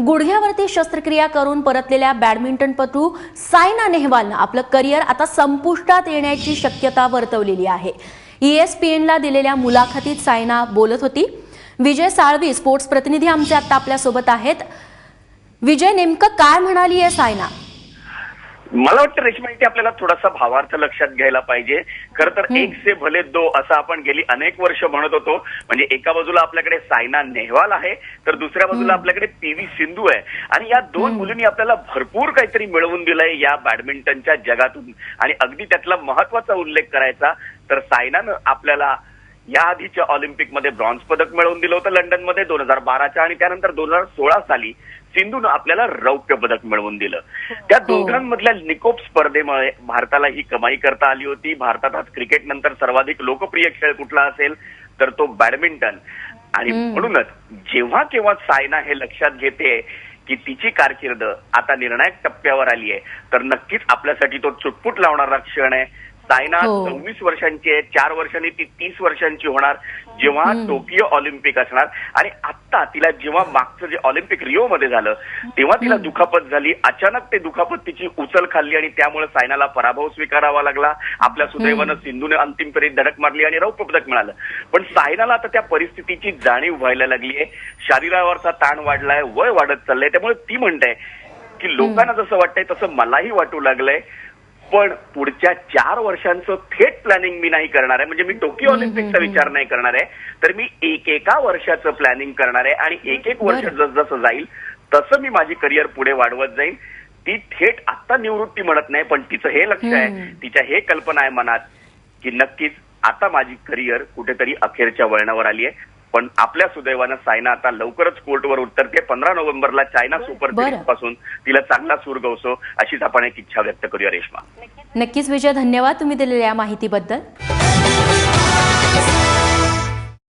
गुडघ्यावरती शस्त्रक्रिया करून परतलेल्या बॅडमिंटनपटू सायना नेहवालनं आपलं करिअर आता संपुष्टात येण्याची शक्यता वर्तवलेली आहे. ईएसपीएनला दिलेल्या मुलाखतीत सायना बोलत होती विजय साळवी स्पोर्ट्स प्रतिनिधी आमचे आता आपल्यासोबत आहेत. विजय नेमकं काय म्हणाली आहे सायना? मला वाटतं रेशमा इथे आपल्याला थोडासा भावार्थ लक्षात घ्यायला पाहिजे. खर तर एक से भले दो असं आपण गेली अनेक वर्ष म्हणत होतो. म्हणजे एका बाजूला आपल्याकडे सायना नेहवाल आहे तर दुसऱ्या बाजूला आपल्याकडे पी व्ही सिंधू आहे. आणि या दोन मुलींनी आपल्याला भरपूर काहीतरी मिळवून दिलंय या बॅडमिंटनच्या जगातून. आणि अगदी त्यातला महत्त्वाचा उल्लेख करायचा तर सायनानं आपल्याला या आधीच्या ऑलिम्पिकमध्ये ब्रॉन्झ पदक मिळवून दिलं होतं लंडनमध्ये दोन हजार बाराच्या आणि त्यानंतर दोन हजार सोळा साली सिंधूनं आपल्याला रौप्य पदक मिळवून दिलं. त्या दोघांमधल्या निकोप स्पर्धेमुळे भारताला ही कमाई करता आली होती. भारतात आज क्रिकेट नंतर सर्वाधिक लोकप्रिय खेळ कुठला असेल तर तो बॅडमिंटन. आणि म्हणूनच जेव्हा केव्हा सायना हे लक्षात घेते की तिची कारकीर्द आता निर्णायक टप्प्यावर आली आहे तर नक्कीच आपल्यासाठी तो चुटपुट लावणारा क्षण आहे. सायना हो. सव्वीस वर्षांची आहे चार वर्षांनी ती तीस वर्षांची होणार जेव्हा टोकियो ऑलिम्पिक असणार. आणि आता तिला जेव्हा मागचं जे ऑलिम्पिक रिओ मध्ये झालं तेव्हा तिला दुखापत झाली. अचानक ते दुखापत तिची उचल खाल्ली आणि त्यामुळे सायनाला पराभव स्वीकारावा लागला. आपल्या सुदैवानं सिंधूने अंतिम फेरीत धडक मारली आणि रौप्य पदक मिळालं. पण सायनाला आता त्या परिस्थितीची जाणीव व्हायला लागली आहे. शरीरावरचा ताण वाढलाय वय वाढत चाललंय. त्यामुळे ती म्हणते की लोकांना जसं वाटतंय तसं मलाही वाटू लागलंय. पण पुढच्या चार वर्षांचं थेट प्लॅनिंग मी नाही करणार आहे. म्हणजे मी टोकियो ऑलिम्पिकचा विचार नाही करणार आहे. तर मी एक एका वर्षाचं प्लॅनिंग करणार आहे आणि एक एक वर्ष. जसजसं जाईल तसं मी माझी करिअर पुढे वाढवत जाईल ती थेट आता निवृत्ती म्हणत नाही पण तिचं हे लक्ष आहे तिच्या हे कल्पना आहे मनात की नक्कीच आता माझी करिअर कुठेतरी अखेरच्या वळणावर आली आहे. पण आपल्या सुदैवानं सायना आता लवकरच कोर्टवर उतरते पंधरा नोव्हेंबरला चायना सुपर. सिरीजपासून तिला चांगला सूर गवसो अशीच आपण एक इच्छा व्यक्त करूया रेश्मा. नक्कीच विजय धन्यवाद तुम्ही दिलेल्या या माहितीबद्दल.